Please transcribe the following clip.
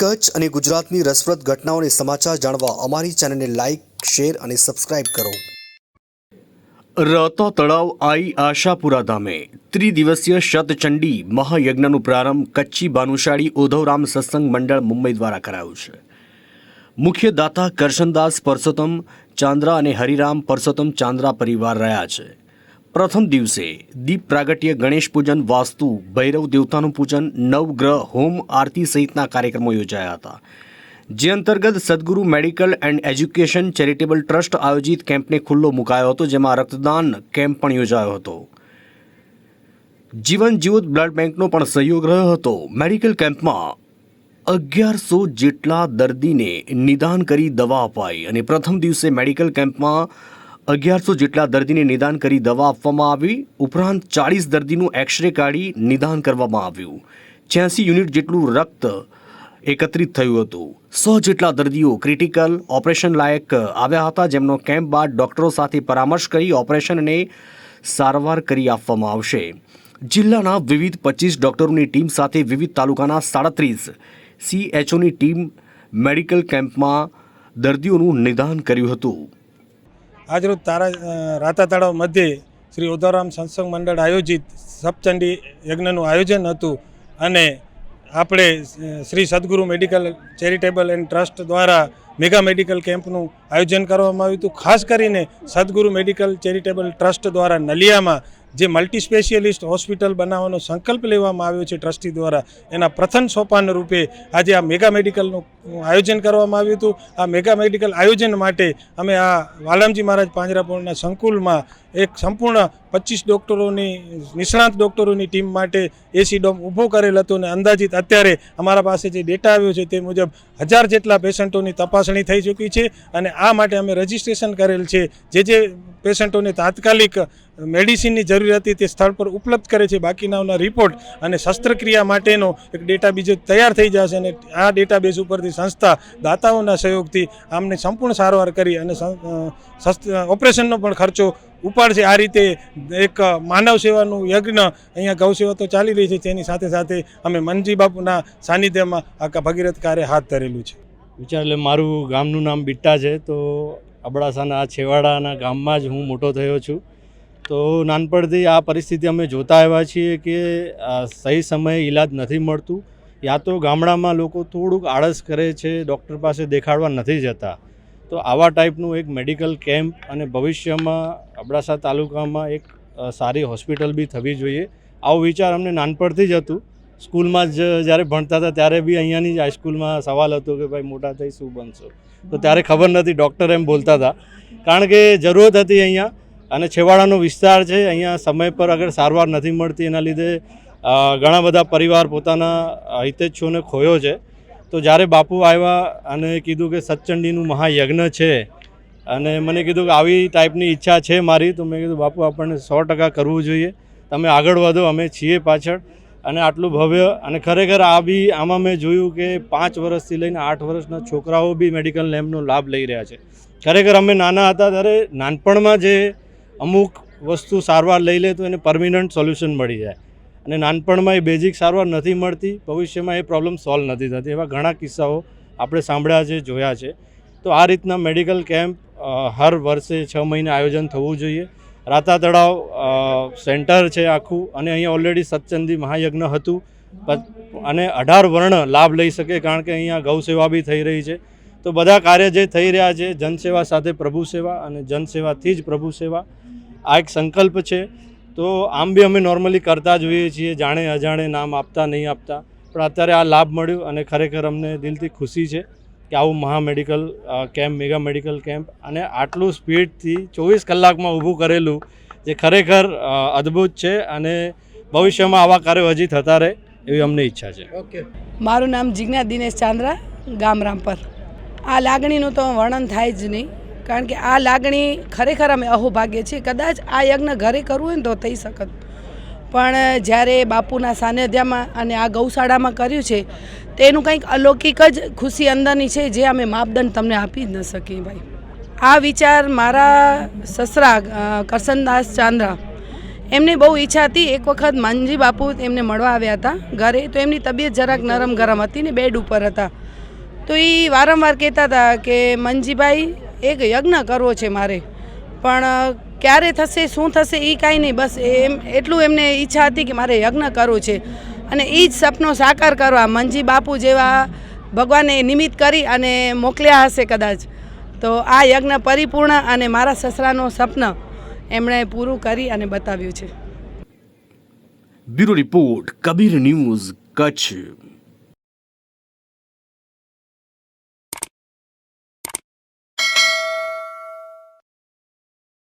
કચ્છ અને ગુજરાતની રસપ્રદ ઘટનાઓને સમાચાર જાણવા અમારી ચેનલને લાઇક શેર અને સબસ્ક્રાઇબ કરો. રતો તળાવ આઈ આશાપુરા ધામે ત્રિદિવસીય શતચંડી મહાયજ્ઞનો પ્રારંભ કચ્છી ભાનુશાળી ઉધવરામ સત્સંગ મંડળ મુંબઈ દ્વારા કરાયું છે. મુખ્ય દાતા કરશનદાસ પરસોત્તમ ચાંદ્રા અને હરિરામ પરસોત્તમ ચાંદ્રા પરિવાર રહ્યા છે. પ્રથમ દિવસે દીપ પ્રાગટ્ય ગણેશ પૂજન, વાસ્તુ, ભૈરવ દેવતાનું પૂજન, નવગ્રહ, હોમ આરતી સહિતના કાર્યક્રમો યોજાયા હતા. જે અંતર્ગત Sadguru medical and education charitable trust આયોજિત કેમ્પને ખુલ્લો મુકાયો હતો, જેમાં રક્તદાન કેમ્પ પણ યોજાયો હતો. જીવન જીવત બ્લડ બેંકનો પણ સહયોગ રહ્યો હતો. મેડિકલ કેમ્પમાં અગિયારસો જેટલા દર્દીને નિદાન કરી દવા અપાઈ અને પ્રથમ દિવસે મેડિકલ કેમ્પમાં અગિયારસો જેટલા દર્દીને નિદાન કરી દવા આપવામાં આવી. ઉપરાંત ચાળીસ દર્દીનું એક્સરે કાઢી નિદાન કરવામાં આવ્યું. છ્યાસી યુનિટ જેટલું રક્ત એકત્રિત થયું હતું. સો જેટલા દર્દીઓ ક્રિટિકલ ઓપરેશન લાયક આવ્યા હતા, જેમનો કેમ્પ બાદ ડોક્ટરો સાથે પરામર્શ કરી ઓપરેશન અને સારવાર કરી આપવામાં આવશે. જિલ્લાના વિવિધ પચીસ ડોક્ટરોની ટીમ સાથે વિવિધ તાલુકાના સાડત્રીસ સીએચઓની ટીમ મેડિકલ કેમ્પમાં દર્દીઓનું નિદાન કર્યું હતું. આજરોજ તારા રાતા તળાવ મધ્યે શ્રી ઉદ્ધારામ સત્સંગ મંડળ આયોજિત સપ્તચંડી યજ્ઞનું આયોજન હતું અને આપણે Shri Sadguru medical charitable and trust દ્વારા મેગા મેડિકલ કેમ્પનું આયોજન કરવામાં આવ્યું હતું. ખાસ કરીને સદગુરુ મેડિકલ ચેરિટેબલ ટ્રસ્ટ દ્વારા નલિયામાં જે મલ્ટી સ્પેશિયલિસ્ટ હોસ્પિટલ બનાવવાનો સંકલ્પ લેવામાં આવ્યો છે ટ્રસ્ટી દ્વારા, એના પ્રથમ સોપાન રૂપે આજે આ મેગા મેડિકલનું આયોજન કરવામાં આવ્યું હતું. આ મેગા મેડિકલ આયોજન માટે અમે આ વાલમજી મહારાજ પાંજરાપોળના સંકુલમાં એક સંપૂર્ણ પચીસ ડૉક્ટરોની, નિષ્ણાંત ડૉક્ટરોની ટીમ માટે એસી ડોમ ઊભો કરેલ હતો અને અંદાજિત અત્યારે અમારા પાસે જે ડેટા આવ્યો છે તે મુજબ હજાર જેટલા પેશન્ટોની તપાસણી થઈ ચૂકી છે અને આ માટે અમે રજિસ્ટ્રેશન કરેલ છે. જે જે પેશન્ટોને તાત્કાલિક મેડિસિનની જરૂર હતી તે સ્થળ પર ઉપલબ્ધ કરે છે. બાકીનાઓના રિપોર્ટ અને શસ્ત્રક્રિયા માટેનો એક ડેટા બીજો તૈયાર થઈ જશે અને આ ડેટાબેઝ ઉપરથી સંસ્થા દાતાઓના સહયોગથી આમને સંપૂર્ણ સારવાર કરી અને ઓપરેશનનો પણ ખર્ચો ઉપાડશે. આ રીતે એક માનવ સેવાનું યજ્ઞ અહીંયા ગૌ સેવા તો ચાલી રહી છે. તેની સાથે સાથે અમે મનજી બાપુના સાનિધ્યમાં આ ભગીરથ કાર્ય હાથ ધરેલું છે. વિચાર એટલે મારું ગામનું નામ બિટ્ટા છે, તો અબડાસાના, છેવાડાના ગામમાં જ હું મોટો થયો છું. તો નાનપણથી આ પરિસ્થિતિ અમે જોતા આવ્યા છીએ કે સહી સમયે ઈલાજ નથી મળતું. યા તો ગામડામાં લોકો થોડુંક આળસ કરે છે, ડૉક્ટર પાસે દેખાડવા નથી જતા. તો આવા ટાઈપનું એક મેડિકલ કેમ્પ અને ભવિષ્યમાં અબડાસા તાલુકામાં એક સારી હોસ્પિટલ બી થવી જોઈએ. આવો વિચાર અમને નાનપણથી જ હતું. સ્કૂલમાં જ જ્યારે ભણતા હતા ત્યારે બી અહીંયાની જ હાઈસ્કૂલમાં સવાલ હતો કે ભાઈ મોટા થઈ શું બનશો? તો ત્યારે ખબર નથી ડૉક્ટર એમ બોલતા હતા. કારણ કે જરૂરત હતી અહીંયા અને છેવાડાનો વિસ્તાર છે, અહીંયા સમય પર અગર સારવાર નથી મળતી એના લીધે ઘણા બધા પરિવાર પોતાના હિતેચ્છુઓને ખોયો છે. તો જ્યારે બાપુ આવ્યા અને કીધું કે સચચંડીનું મહાયજ્ઞ છે અને મને કીધું કે આવી ટાઈપની ઈચ્છા છે મારી, તો મેં કીધું, બાપુ, આપણને સો ટકા કરવું જોઈએ. તમે આગળ વધો, અમે છીએ પાછળ. અને આટલું ભવ્ય અને ખરેખર આ બી આમાં મેં જોયું કે પાંચ વર્ષથી લઈને આઠ વર્ષના છોકરાઓ બી મેડિકલ લેબનો લાભ લઈ રહ્યા છે. ખરેખર અમે નાના હતા ત્યારે નાનપણમાં જે અમુક વસ્તુ સારવાર લઈ લે તો એને પરમિનન્ટ સોલ્યુશન મળી જાય. અને નાનપણમાં એ બેઝિક સારવાર નથી મળતી, ભવિષ્યમાં એ પ્રોબ્લેમ સોલ્વ નથી થતી. એવા ઘણા કિસ્સાઓ આપણે સાંભળ્યા છે, જોયા છે. તો આ રીતના મેડિકલ કેમ્પ હર વર્ષે છ મહિને આયોજન થવું જોઈએ. રાતા તળાવ સેન્ટર છે આખું અને અહીંયા ઓલરેડી સત્ચંદી મહાયજ્ઞ હતું. અને અઢાર વર્ણ લાભ લઈ શકે કારણ કે અહીંયા ગૌ સેવા બી થઈ રહી છે. તો બધા કાર્ય જે થઈ રહ્યા છે જનસેવા સાથે પ્રભુ સેવા અને જનસેવાથી જ પ્રભુ સેવા, આ એક સંકલ્પ છે. તો આમ બી અમે નોર્મલી કરતા હોઈએ છીએ, જાણે અજાણે નામ આપતા, નહીં આપતા. પણ અત્યારે આ લાભ મળ્યો અને ખરેખર અમને દિલથી ખુશી છે. કે આવું મહા medical camp mega medical camp અને આટલું સ્પીડથી ચોવીસ કલાકમાં ઊભું કરેલું જે ખરેખર અદ્ભુત છે અને ભવિષ્યમાં આવા કાર્યો હજી થતા રહે એવી અમને ઈચ્છા છે. ઓકે. મારું નામ જિજ્ઞા દિનેશ ચાંદ્રા ગામ રામપર. આ લાગણીનું તો વર્ણન થાય જ નહીં કારણ કે આ લાગણી ખરેખર અમે અહોભાગ્ય છીએ. કદાચ આ યજ્ઞ ઘરે કરવું હોય ને તો થઈ શકત પણ જ્યારે બાપુના સાનિધ્યમાં અને આ ગૌશાળામાં કર્યું છે, તેનું કંઈક અલૌકિક જ ખુશી અંદરની છે, જે અમે માપદંડ તમને આપી જ ન શકીએ ભાઈ. આ વિચાર મારા સસરા કરસનદાસ ચાંદ્રા, એમની બહુ ઈચ્છા હતી, એક વખત માનજી બાપુ એમને મળવા આવ્યા હતા ઘરે, તો એમની તબિયત જરાક નરમ ગરમ હતી ને બેડ ઉપર હતા. તો એ વારંવાર કહેતા હતા કે મંજીભાઈ એક યજ્ઞ કરવો છે મારે, પણ ક્યારે થશે, શું થશે એ કાંઈ નહીં. બસ એમ, એટલું એમને ઈચ્છા હતી કે મારે યજ્ઞ કરવું છે. અને એ જ સપનો સાકાર કરવા મંજી બાપુ જેવા ભગવાને નિમિત્ત કરી અને મોકલ્યા હશે કદાચ. તો આ યજ્ઞ પરિપૂર્ણ અને મારા સસરાનો સપન એમણે પૂરું કરી અને બતાવ્યું છે. Bureau report, Kabir news Kutch.